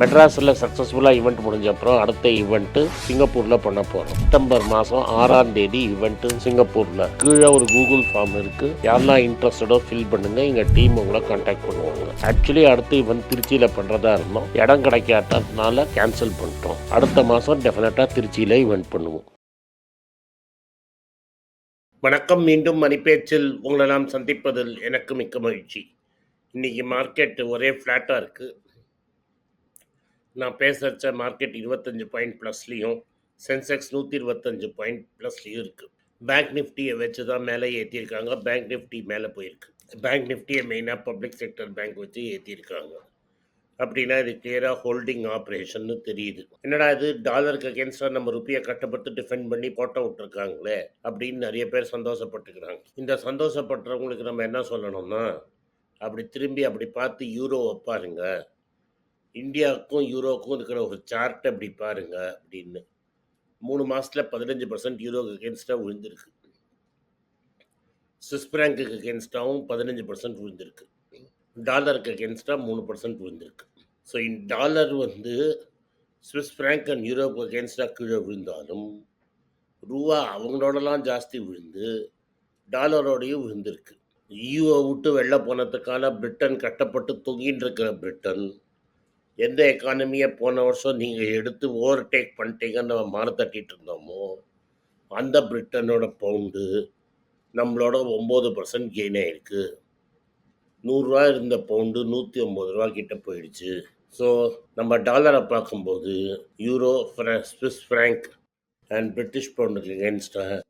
மெட்ராஸில் சக்ஸஸ்ஃபுல்லாக ஈவெண்ட் முடிஞ்ச அப்புறம் அடுத்த ஈவெண்ட்டு சிங்கப்பூரில் பண்ண போகிறோம் செப்டம்பர் மாதம் ஆறாம் தேதி ஈவெண்ட்டு சிங்கப்பூரில். கீழே ஒரு கூகுள் ஃபார்ம் இருக்குது யாரெல்லாம் இன்ட்ரெஸ்டடோ ஃபில் பண்ணுங்க. எங்கள் டீம் உங்களை கான்டாக்ட் பண்ணுவாங்க. ஆக்சுவலி அடுத்த ஈவெண்ட் திருச்சியில் பண்ணுறதா இருந்தோம். இடம் கிடைக்காததுனால கேன்சல் பண்ணிட்டோம். அடுத்த மாதம் டெஃபினட்டாக திருச்சியில் ஈவெண்ட் பண்ணுவோம். வணக்கம். மீண்டும் மணிப்பேச்சில் உங்களை நாம் சந்திப்பதில் எனக்கு மிக்க மகிழ்ச்சி. இன்றைக்கி மார்க்கெட் ஒரே ஃப்ளாட்டாக இருக்குது நான் பேசுகிறச்ச மார்க்கெட் இருபத்தஞ்சு பாயிண்ட் ப்ளஸ்லேயும் சென்செக்ஸ் நூற்றி இருபத்தஞ்சு பாயிண்ட் ப்ளஸ்லேயும் இருக்குது பேங்க் நிஃப்டியை வச்சு தான் மேலே ஏற்றியிருக்காங்க பேங்க் நிஃப்டி மேலே போயிருக்கு. பேங்க் நிஃப்டியை மெயினாக பப்ளிக் செக்டர் பேங்க் வச்சு ஏற்றியிருக்காங்க அப்படின்னா இது கிளியராக ஹோல்டிங் ஆப்ரேஷன்னு தெரியுது. என்னடா இது? டாலருக்கு அகேன்ஸ்டாக நம்ம ருப்பியை கட்டப்பட்டு டிஃபெண்ட் பண்ணி போட்ட விட்டுருக்காங்களே அப்படின்னு நிறைய பேர் சந்தோஷப்பட்டுக்கிறாங்க. இந்த சந்தோஷப்படுறவங்களுக்கு நம்ம என்ன சொல்லணும்னா அப்படி திரும்பி அப்படி பார்த்து யூரோவை பாருங்கள் இந்தியாவுக்கும் யூரோக்கும் இருக்கிற ஒரு சார்ட் அப்படி பாருங்க அப்படின்னு. மூணு மாதத்தில் பதினஞ்சு பர்சன்ட் யூரோக்கு அகேன்ஸ்டாக விழுந்திருக்கு. சுவிஸ் பிராங்குக்கு அகேன்ஸ்டாகவும் பதினஞ்சு பர்சன்ட் விழுந்திருக்கு. டாலருக்கு அகேன்ஸ்டாக மூணு பர்சன்ட் விழுந்திருக்கு. ஸோ இன் டாலர் வந்து சுவிஸ் பிராங்க் அண்ட் யூரோக்கு அகேன்ஸ்டாக கீழே விழுந்தாலும் ரூபா அவங்களோடலாம் ஜாஸ்தி விழுந்து டாலரோடையும் விழுந்திருக்கு. யூஓ விட்டு வெளில போனதுக்கான பிரிட்டன் கட்டப்பட்டு தொங்கின்னு இருக்கிற பிரிட்டன் எந்த எக்கானமியை போன வருஷம் நீங்கள் எடுத்து ஓவர்டேக் பண்ணிட்டீங்கன்னு நம்ம மாற தட்டிட்டு இருந்தோமோ அந்த பிரிட்டனோட பவுண்டு நம்மளோட ஒம்பது பர்சன்ட் கெயின் ஆகிருக்கு நூறுரூவா இருந்த பவுண்டு நூற்றி ஒம்பது ரூபா கிட்ட போயிடுச்சு. ஸோ நம்ம டாலரை பார்க்கும்போது யூரோ ஃப்ரா ஸ்விஸ் ஃப்ராங்க் அண்ட் பிரிட்டிஷ் பவுண்டுக்கு அகேன்ஸ்டாக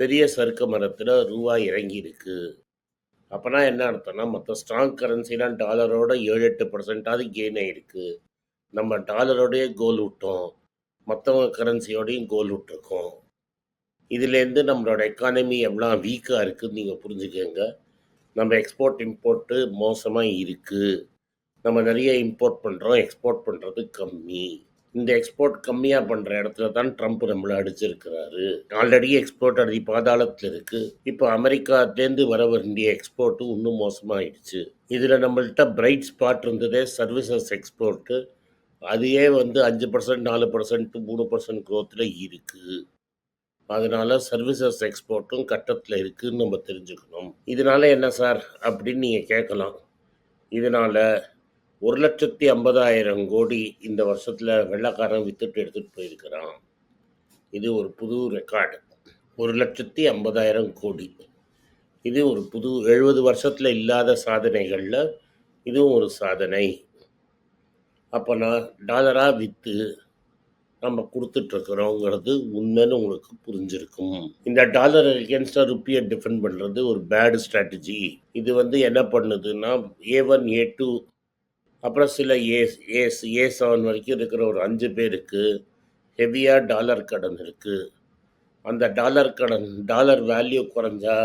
பெரிய சறுக்க மரத்தில் ரூபா இறங்கியிருக்கு. அப்போனா என்ன அர்த்தம்னா மற்ற ஸ்ட்ராங் கரன்சிலாம் டாலரோட ஏழு எட்டு பர்சன்டாவது கெயின் ஆகிருக்கு நம்ம டாலரோடைய கோல் விட்டோம் மற்றவங்க கரன்சியோடையும் கோல் விட்டுருக்கோம் இதுலேருந்து நம்மளோட எக்கானமி எவ்வளோ வீக்காக இருக்குதுன்னு நீங்கள் புரிஞ்சுக்கங்க. நம்ம எக்ஸ்போர்ட் இம்போர்ட்டு மோசமாக இருக்குது நம்ம நிறைய இம்போர்ட் பண்ணுறோம் எக்ஸ்போர்ட் பண்ணுறது கம்மி. இந்த எக்ஸ்போர்ட் கம்மியாக பண்ணுற இடத்துல தான் ட்ரம்ப் நம்மளை அடிச்சிருக்கிறாரு. ஆல்ரெடி எக்ஸ்போர்ட் அடி பாதாளத்தில் இருக்குது இப்போ அமெரிக்காலேருந்து வர வேண்டிய எக்ஸ்போர்ட்டு இன்னும் மோசமாகிடுச்சு இதில் நம்மள்கிட்ட பிரைட் ஸ்பாட் இருந்ததே சர்வீசஸ் எக்ஸ்போர்ட்டு அதையே வந்து அஞ்சு பர்சன்ட் நாலு பர்சன்ட் மூணு பர்சன்ட் க்ரோத்தில் இருக்குது அதனால் சர்வீசஸ் எக்ஸ்போர்ட்டும் கட்டத்தில் இருக்குதுன்னு நம்ம தெரிஞ்சுக்கணும். இதனால என்ன சார்? அப்படின்னு நீங்கள் கேட்கலாம். இதனால் ஒரு லட்சத்தி ஐம்பதாயிரம் கோடி இந்த வருஷத்தில் வெள்ளக்காரன் வித்துட்டு எடுத்துகிட்டு போயிருக்கிறான். இது ஒரு புது ரெக்கார்டு. ஒரு லட்சத்தி ஐம்பதாயிரம் கோடி. இது ஒரு புது எழுபது வருஷத்தில் இல்லாத சாதனைகளில் இதுவும் ஒரு சாதனை. அப்போ நான் டாலராக விற்று நம்ம கொடுத்துட்ருக்குறோங்கிறது உண்மைன்னு உங்களுக்கு புரிஞ்சிருக்கும். இந்த டாலர் அகேன்ஸ்டாக ருப்பியை டிஃபெண்ட் பண்ணுறது ஒரு பேடு ஸ்ட்ராட்டஜி இது வந்து என்ன பண்ணுதுன்னா ஏ ஒன் ஏ டூ அப்புறம் சில ஏஸ் ஏஸ் ஏ செவன் வரைக்கும் இருக்கிற ஒரு அஞ்சு பேருக்கு ஹெவியாக டாலர் கடன் இருக்குது அந்த டாலர் கடன் டாலர் வேல்யூ குறைஞ்சா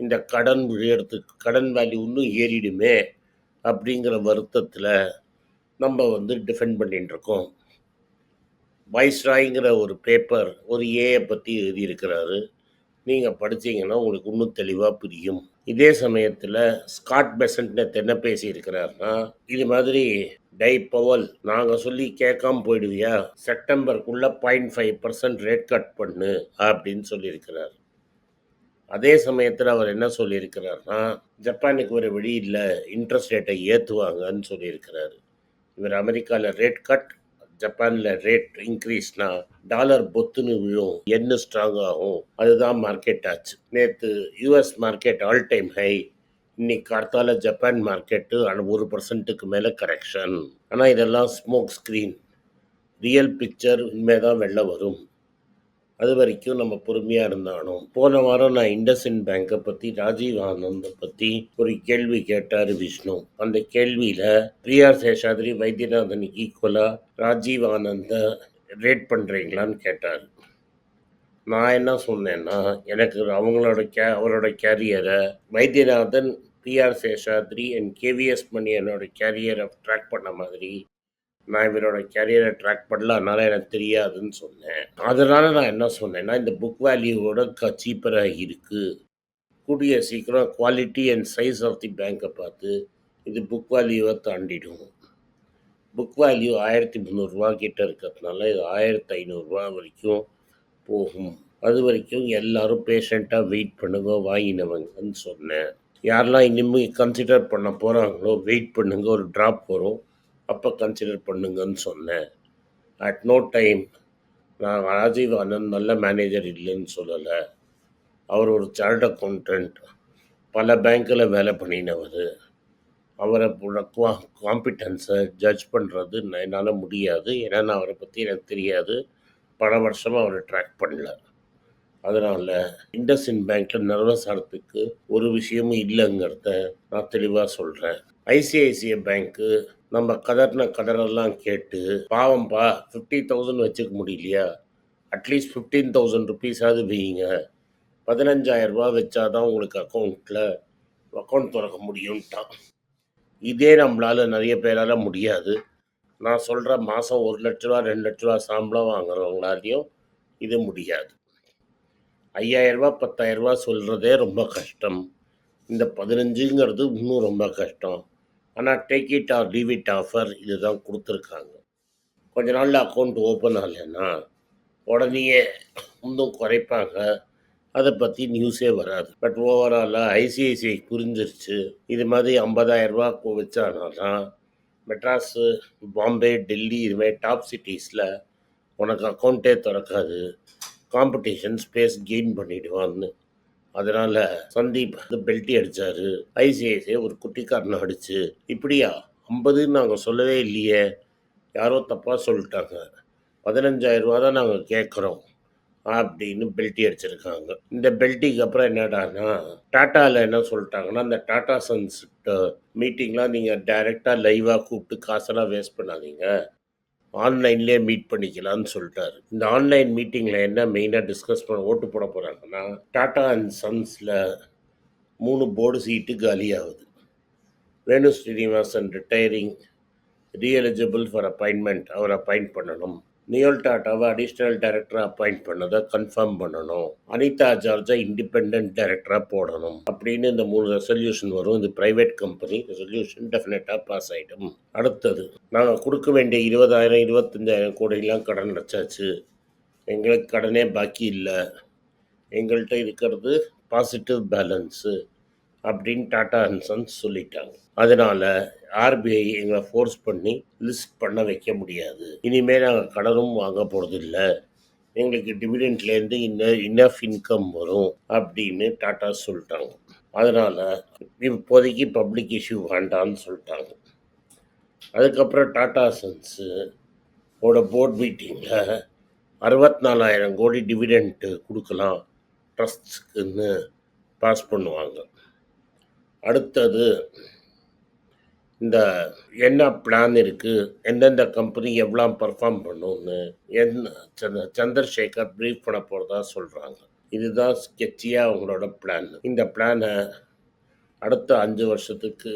இந்த கடன் விழுறதுக்கு கடன் வேல்யூ இன்னும் ஏறிடுமே அப்படிங்கிற வருத்தத்தில் நம்ம வந்து டிஃபெண்ட் பண்ணிட்டுருக்கோம் வைஸ்ராய்ங்கிற ஒரு பேப்பர் ஒரு ஏஐ பற்றி எழுதியிருக்கிறாரு. நீங்கள் படிச்சீங்கன்னா உங்களுக்கு இன்னும் தெளிவாக புரியும். இதே சமயத்தில் ஸ்காட் பெசன்ட் என்ன பேசியிருக்கிறாருன்னா இது மாதிரி டை பவல் நாங்கள் சொல்லி கேட்காம போயிடுவியா? செப்டம்பருக்குள்ளே point five percent rate cut பண்ணு அப்படின்னு சொல்லியிருக்கிறார். அதே சமயத்தில் அவர் என்ன சொல்லியிருக்கிறாருன்னா ஜப்பானுக்கு ஒரு வழி இல்லை இன்ட்ரெஸ்ட் ரேட்டை ஏற்றுவாங்கன்னு சொல்லியிருக்கிறார். இவர் அமெரிக்காவில் ரேட் கட் ஜப்பானில் ரேட் இன்க்ரீஸ்னா டாலர் பொத்துன்னு விழும். என்ன ஸ்ட்ராங் ஆகும்? அதுதான் மார்க்கெட் ஆச்சு. நேற்று US market all time high இன்னைக்கு அடுத்தால ஜப்பான் மார்க்கெட்டு ஒரு பர்சன்ட்டுக்கு மேலே கரெக்ஷன் ஆனால் இதெல்லாம் ஸ்மோக் ஸ்க்ரீன் ரியல் பிக்சர் உண்மை தான் வெளில வரும். அது வரைக்கும் நம்ம பொறுமையாக இருந்தாலும் போன வாரம் நான் இண்டஸ்இன் பேங்கை பற்றி ராஜீவ் ஆனந்தை பற்றி ஒரு கேள்வி கேட்டார் விஷ்ணு. அந்த கேள்வியில் பிஆர் சேஷாதிரி வைத்தியநாதனுக்கு ஈக்குவலாக ராஜீவ் ஆனந்தை ரேட் பண்ணுறீங்களான்னு கேட்டார். நான் என்ன சொன்னேன்னா எனக்கு அவங்களோட கே அவரோட கேரியரை Vaidyanathan PR Seshadri and KVS Mani என்னோட கேரியரை ட்ராக் பண்ண மாதிரி நான் இவரோட கேரியரை ட்ராக் பண்ணல அதனால் எனக்கு தெரியாதுன்னு சொன்னேன். அதனால் நான் என்ன சொன்னேன்னா இந்த புக் வேல்யூவோட க சீப்பராக இருக்குது கூடிய சீக்கிரம் quality and size of the பேங்க்கை பார்த்து இது புக் வேல்யூவை தாண்டிடும். புக் வேல்யூ ஆயிரத்தி முந்நூறுரூவா கிட்ட இருக்கிறதுனால இது ஆயிரத்தி ஐநூறுரூவா வரைக்கும் போகும். அது வரைக்கும் எல்லோரும் பேஷண்ட்டாக வெயிட் பண்ணுங்க வாங்கினவங்கன்னு சொன்னேன். யாரெல்லாம் இனிமேல் கன்சிடர் பண்ண போகிறாங்களோ வெயிட் பண்ணுங்க ஒரு ட்ராப் வரும். அப்போ கன்சிடர் பண்ணுங்கன்னு சொன்னேன். அட் நோ டைம் நான் ராஜீவ் ஆனந்த் நல்ல மேனேஜர் இல்லைன்னு சொல்லலை. அவர் ஒரு சார்ட் அக்கௌண்டன்ட் பல பேங்க்கில் வேலை பண்ணினவர். அவரை காம்பிட்டன்ஸை ஜட்ஜ் பண்ணுறது என்னால் முடியாது. ஏன்னா நான் அவரை பற்றி எனக்கு தெரியாது. பல வருஷமாக அவரை ட்ராக் பண்ணல. அதனால் இண்டஸ்இன் பேங்க்கில் நர்வஸ் ஆகிறதுக்கு ஒரு விஷயமும் இல்லைங்கிறத நான் தெளிவாக சொல்கிறேன் ஐசிஐசிஐ பேங்க்கு நம்ம கதறின கதறெல்லாம் கேட்டு பாவம்ப்பா ஃபிஃப்டி தௌசண்ட் வச்சுக்க முடியலையா? அட்லீஸ்ட் ஃபிஃப்டீன் தௌசண்ட் ருபீஸாவது வைங்க. பதினஞ்சாயிரம் ரூபா வச்சாதான் உங்களுக்கு அக்கௌண்ட்டில் அக்கௌண்ட் திறக்க முடியும்ட்டான். இதே நம்மளால் நிறைய பேரால் முடியாது. நான் சொல்கிற மாதம் ஒரு லட்ச ரூபா ரெண்டு லட்ச ரூபா சம்பளம் வாங்குறவங்களாலையும் இது முடியாது. ஐயாயிரரூபா பத்தாயிரரூபா சொல்கிறதே ரொம்ப கஷ்டம். இந்த பதினஞ்சுங்கிறது இன்னும் ரொம்ப கஷ்டம். ஆனால் take it or leave it offer இதுதான் கொடுத்துருக்காங்க. கொஞ்ச நாளில் அக்கௌண்ட் ஓப்பன் ஆகலைன்னா உடனேயே இன்னும் குறைப்பாங்க. அதை பற்றி நியூஸே வராது. பட் ஓவராலாக ஐசிஐசிஐ புரிஞ்சிருச்சு. இது மாதிரி ஐம்பதாயிரரூபா வச்சானாதான் மெட்ராஸு பாம்பே டெல்லி இதுமாதிரி டாப் சிட்டிஸில் உனக்கு அக்கௌண்ட்டே திறக்காது. காம்படிஷன் ஸ்பேஸ் கெயின் பண்ணிவிடுவான்னு அதனால் சந்தீப் வந்து பெல்ட்டி அடித்தார் ஐசிஐசிஐ ஒரு குட்டிக்காரனை அடிச்சு இப்படியா? ஐம்பதுன்னு நாங்கள் சொல்லவே இல்லையே. யாரோ தப்பாக சொல்லிட்டாங்க. பதினஞ்சாயிரரூவா தான் நாங்கள் கேட்குறோம் அப்படின்னு பெல்ட்டி அடிச்சிருக்காங்க. இந்த பெல்ட்டிக்கு அப்புறம் என்னடானா டாட்டாவில் என்ன சொல்லிட்டாங்கன்னா அந்த டாட்டா சன்ஸ் மீட்டிங்லாம் நீங்கள் டைரெக்டாக லைவாக கூப்பிட்டு காசெல்லாம் வேஸ்ட் பண்ணாதீங்க. ஆன்லைன்லேயே மீட் பண்ணிக்கலாம்னு சொல்லிட்டாரு இந்த ஆன்லைன் மீட்டிங்கில் என்ன மெயினாக டிஸ்கஸ் பண்ண ஓட்டு போட போகிறாங்கன்னா டாட்டா அண்ட் சன்ஸில் மூணு board seat காலியாகுது. Venu Srinivasan retiring reeligible for appointment our appoint பண்ணணும். நியோல் டாட்டாவை அடிஷ்னல் டைரக்டராக அப்பாயிண்ட் பண்ணதை கன்ஃபார்ம் பண்ணணும். அனிதா ஜார்ஜை இண்டிபெண்ட் டைரக்டராக போடணும். அப்படின்னு இந்த மூணு ரெசல்யூஷன் வரும். இது ப்ரைவேட் கம்பெனி ரெசல்யூஷன் டெஃபினட்டாக பாஸ் ஆகிடும் அடுத்தது நாங்கள் கொடுக்க வேண்டிய இருபதாயிரம் இருபத்தஞ்சாயிரம் கோடிலாம் கடன் அடைச்சாச்சு. எங்களுக்கு கடனே பாக்கி இல்லை. எங்கள்கிட்ட இருக்கிறது பாசிட்டிவ் பேலன்ஸு அப்படின்னு டாடா அண்ட் சன்ஸ் சொல்லிட்டாங்க. அதனால் ஆர்பிஐ எங்களை ஃபோர்ஸ் பண்ணி லிஸ்ட் பண்ண வைக்க முடியாது. இனிமேல் நாங்கள் கடனும் வாங்க போகிறதில்ல எங்களுக்கு டிவிடெண்ட்லேருந்து இன்ன இன்னஃப் இன்கம் வரும் அப்படின்னு டாட்டா சொல்லிட்டாங்க. அதனால் இப்போதைக்கு பப்ளிக் இஷ்யூ வேண்டான்னு சொல்லிட்டாங்க. அதுக்கப்புறம் டாடா சன்ஸு ஓட போர்ட் மீட்டிங்கில் அறுபத்தி நாலாயிரம் கோடி டிவிடெண்ட்டு கொடுக்கலாம் ட்ரஸ்ட்ஸுக்குன்னு பாஸ் பண்ணுவாங்க. அடுத்தது இந்த என்ன பிளான் இருக்குது எந்தெந்த கம்பெனி எவ்வளோ பர்ஃபார்ம் பண்ணுன்னு என்ன சந்திரசேகர் ப்ரீஃப் பண்ண போகிறதா சொல்கிறாங்க இதுதான் ஸ்கெட்சியாக அவங்களோட பிளான் இந்த பிளானை அடுத்த அஞ்சு வருஷத்துக்கு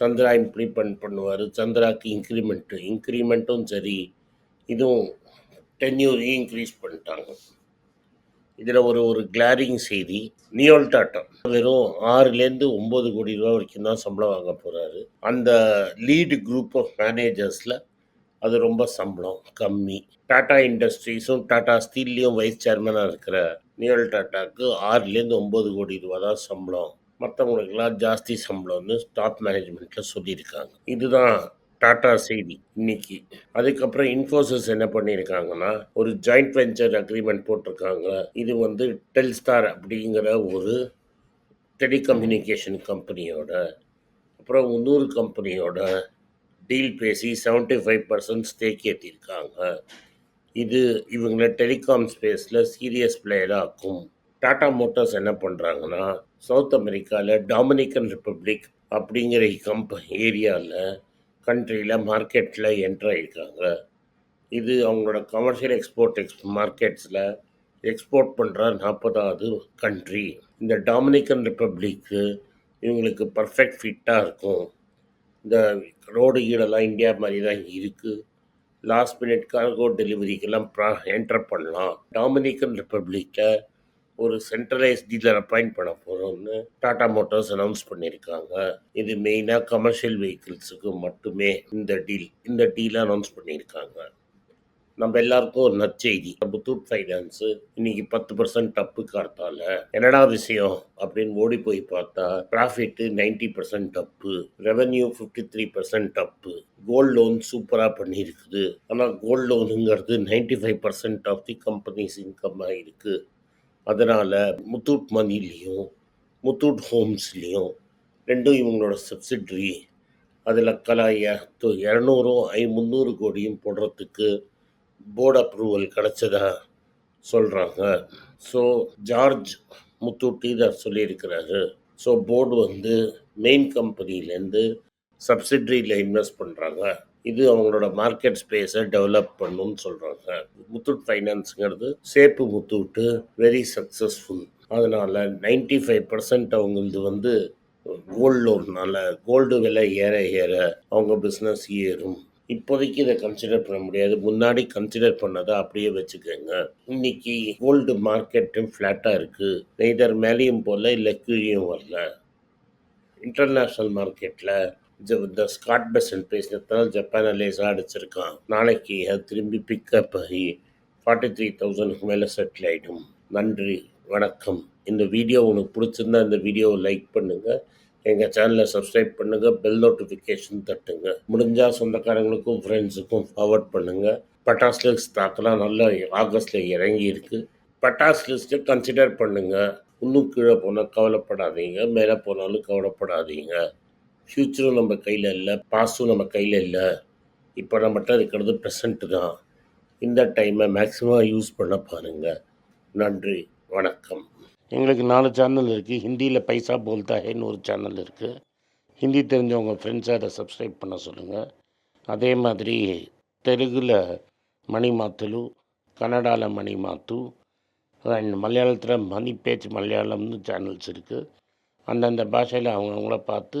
சந்திரா இம்ப்ளிமெண்ட் பண்ணுவார். சந்திராக்கு இன்க்ரிமெண்ட்டு இன்க்ரிமெண்ட்டும் சரி. இதுவும் டென்யூரையும் இன்க்ரீஸ் பண்ணிட்டாங்க. இதில் ஒரு ஒரு கிளாரிங் செய்தி நியோல் டாட்டா வெறும் ஆறுலேருந்து ஒம்பது கோடி ரூபா வரைக்கும் தான் சம்பளம் வாங்க போகிறாரு அந்த லீடு குரூப் ஆஃப் மேனேஜர்ஸில் அது ரொம்ப சம்பளம் கம்மி. டாடா இண்டஸ்ட்ரீஸும் டாடா ஸ்டீல்லையும் வைஸ் சேர்மனாக இருக்கிற நியோல் டாட்டாவுக்கு ஆறுலேருந்து ஒம்பது கோடி ரூபா தான் சம்பளம். மற்றவங்களுக்கெல்லாம் ஜாஸ்தி சம்பளம்னு டாப் மேனேஜ்மெண்ட்டில் சொல்லியிருக்காங்க. இதுதான் டாடா செய்தி இன்னைக்கு. அதுக்கப்புறம் இன்ஃபோசிஸ் என்ன பண்ணியிருக்காங்கன்னா ஒரு ஜாயிண்ட் வெஞ்சர் அக்ரிமெண்ட் போட்டிருக்காங்க. இது வந்து டெல்ஸ்டார் அப்படிங்கிற ஒரு டெலிகம்யூனிகேஷன் கம்பெனியோட அப்புறம் இன்னொரு கம்பெனியோட டீல் பேசி செவன்ட்டி ஃபைவ் பர்சன்ட் ஸ்டேக் ஏற்றிருக்காங்க இது இவங்களை டெலிகாம் ஸ்பேஸில் சீரியஸ் பிளேயராக ஆக்கும். டாடா மோட்டார்ஸ் என்ன பண்ணுறாங்கன்னா சவுத் அமெரிக்காவில் டாமினிக்கன் ரிப்பப்ளிக் அப்படிங்கிற கம்ப ஏரியாவில் கண்ட்ரியில் மார்க்கெட்டில் என்ட்ரு ஆகியிருக்காங்க இது அவங்களோட கமர்ஷியல் எக்ஸ்போர்ட் எக்ஸ் மார்க்கெட்ஸில் எக்ஸ்போர்ட் பண்ணுற நாற்பதாவது கண்ட்ரி இந்த டாமினிக்கன் ரிப்பப்ளிக்கு இவங்களுக்கு பர்ஃபெக்ட் ஃபிட்டாக இருக்கும். இந்த ரோடு ஈடெல்லாம் இந்தியா மாதிரி தான் இருக்குது லாஸ்ட் மினிட் கார்கோ டெலிவரிக்கெல்லாம் ப்ரா என்டர் பண்ணலாம் டாமினிக்கன் ரிப்பப்ளிக்கில் ஒரு சென்ட்ரலைஸ் டீலர் அப்பாயிண்ட் பண்ண போகிறோம்னு டாடா மோட்டார்ஸ் அனௌன்ஸ் பண்ணியிருக்காங்க. இது மெயினாக கமர்ஷியல் வெஹிக்கிள்ஸுக்கு மட்டுமே இந்த டீல் இந்த டீலை அனௌன்ஸ் பண்ணியிருக்காங்க. நம்ம எல்லாருக்கும் ஒரு நற்செய்தி. புத்தூட் ஃபைனான்ஸு இன்னைக்கு பத்து பர்சன்ட் டப்பு கார்த்தால என்னடா விஷயம் அப்படின்னு ஓடி போய் பார்த்தா ப்ராஃபிட்டு நைன்டி பர்சன்ட் டப்பு ரெவென்யூ ஃபிஃப்டி த்ரீ பர்சன்ட் டப்பு கோல்ட் லோன் சூப்பராக பண்ணியிருக்குது. ஆனால் gold லோனுங்கிறது ninety five percent of the companies இன்கம்மாக இருக்குது அதனால் முத்தூட் மணிலையும் முத்தூட் ஹோம்ஸ்லேயும் ரெண்டும் இவங்களோட சப்சிட்ரி அதில் கலா இரநூறும் ஐ முந்நூறு கோடியும் போடுறதுக்கு போர்டு அப்ரூவல் கிடச்சதா சொல்கிறாங்க ஸோ ஜார்ஜ் முத்தூட்டி தான் சொல்லியிருக்கிறாரு. ஸோ போர்டு வந்து மெயின் கம்பெனிலேருந்து சப்சிட்ரியில் இன்வெஸ்ட் பண்ணுறாங்க இது அவங்களோட மார்க்கெட் ஸ்பேஸை டெவலப் பண்ணுன்னு சொல்கிறாங்க முத்தூட் ஃபைனான்ஸுங்கிறது சேப்பு முத்தூட்டு வெரி சக்ஸஸ்ஃபுல் அதனால் நைன்டி ஃபைவ் பர்சன்ட் அவங்களது வந்து கோல்டு லோன்னால கோல்டு விலை ஏற ஏற அவங்க பிஸ்னஸ் ஏறும். இப்போதைக்கு இதை கன்சிடர் பண்ண முடியாது. முன்னாடி கன்சிடர் பண்ணதை அப்படியே வச்சுக்கோங்க. இன்னைக்கு கோல்டு மார்க்கெட்டும் ஃப்ளாட்டாக இருக்குது நெய்தர் மேலேயும் போகல இல்லை கீழேயும் வரல. இன்டர்நேஷ்னல் மார்க்கெட்டில் இந்த ஸ்காட் பெசன் பேசினதுனால ஜப்பானை லேசாக அடிச்சிருக்கான். நாளைக்கு அது திரும்பி பிக்கப் ஆகி ஃபார்ட்டி த்ரீ தௌசண்ட்க்கு மேலே செட்டில் ஆகிடும் நன்றி வணக்கம். இந்த வீடியோ உங்களுக்கு பிடிச்சிருந்தா இந்த வீடியோவை லைக் பண்ணுங்கள் எங்கள் சேனலை சப்ஸ்கிரைப் பண்ணுங்கள் பெல் நோட்டிஃபிகேஷன் தட்டுங்க. முடிஞ்சால் சொந்தக்காரங்களுக்கும் ஃப்ரெண்ட்ஸுக்கும் ஃபார்வர்ட் பண்ணுங்கள் பட்டாஸ் லிஸ்ட் தாக்கலாம் நல்லா ஆகஸ்ட்டில் இறங்கி இருக்கு. பட்டாஸ் லிஸ்ட்டை கன்சிடர் பண்ணுங்கள் இன்னும் கீழே போனால் கவலைப்படாதீங்க மேலே போனாலும் கவலைப்படாதீங்க. ஃப்யூச்சரும் நம்ம கையில் இல்லை பாஸ்டும் நம்ம கையில் இல்லை. இப்போ நம்மகிட்ட இருக்கிறது ப்ரெசண்ட்டு தான். இந்த டைமை மேக்ஸிமம் யூஸ் பண்ண பாருங்கள் நன்றி வணக்கம். எங்களுக்கு நாலு சேனல் இருக்குது ஹிந்தியில் பைசா போல்தா ஹேன்னு ஒரு சேனல் இருக்குது ஹிந்தி தெரிஞ்சவங்க ஃப்ரெண்ட்ஸை அதை சப்ஸ்கிரைப் பண்ண சொல்லுங்கள் அதே மாதிரி தெலுங்கில் மணி மாத்தலு கன்னடாவில் மணி மாத்து அண்ட் மலையாளத்தில் மணி பேச்சு மலையாளம்னு சேனல்ஸ் இருக்குது அந்தந்த பாஷையில் அவங்கவுங்கள பார்த்து